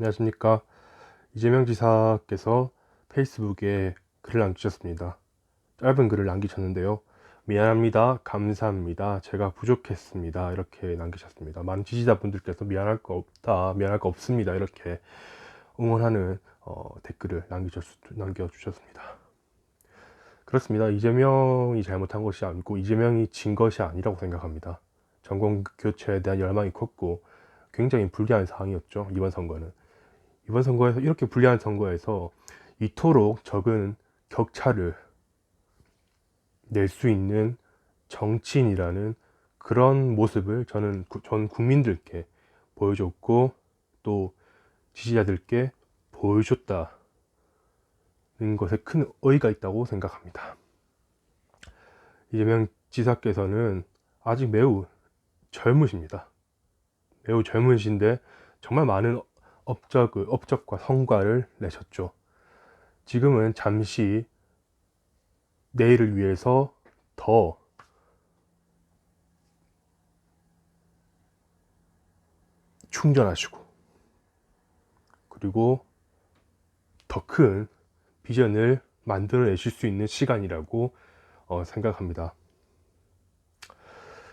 안녕하십니까. 이재명 지사께서 페이스북에 글을 남기셨습니다. 짧은 글을 남기셨는데요. 미안합니다. 감사합니다. 제가 부족했습니다. 이렇게 남기셨습니다. 많은 지지자분들께서 미안할 거 없다. 미안할 거 없습니다. 이렇게 응원하는 어, 댓글을 남겨주셨, 남겨주셨습니다. 그렇습니다. 이재명이 잘못한 것이 아니고 이재명이 진 것이 아니라고 생각합니다. 정권 교체에 대한 열망이 컸고 굉장히 불리한 상황이었죠. 이번 선거는. 이번 선거에서 이렇게 불리한 선거에서 이토록 적은 격차를 낼 수 있는 정치인이라는 그런 모습을 저는 구- 전 국민들께 보여줬고 또 지지자들께 보여줬다는 것에 큰 의의가 있다고 생각합니다. 이재명 지사께서는 아직 매우 젊으십니다. 매우 젊으신데 정말 많은 업적, 업적과 성과를 내셨죠. 지금은 잠시 내일을 위해서 더 충전하시고 그리고 더 큰 비전을 만들어내실 수 있는 시간이라고 어, 생각합니다.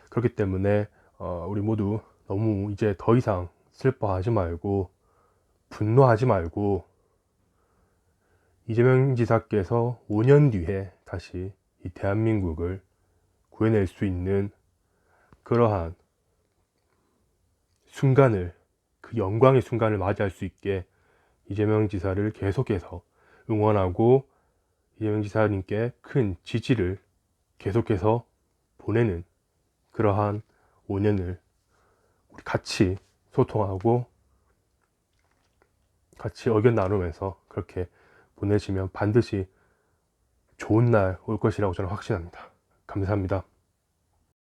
그렇기 때문에 어, 우리 모두 너무 이제 더 이상 슬퍼하지 말고 분노하지 말고 이재명 지사께서 5년 뒤에 다시 이 대한민국을 구해낼 수 있는 그러한 순간을 그 영광의 순간을 맞이할 수 있게 이재명 지사를 계속해서 응원하고 이재명 지사님께 큰 지지를 계속해서 보내는 그러한 5년을 우리 같이 소통하고 같이 의견 나누면서 그렇게 보내시면 반드시 좋은 날 올 것이라고 저는 확신합니다. 감사합니다.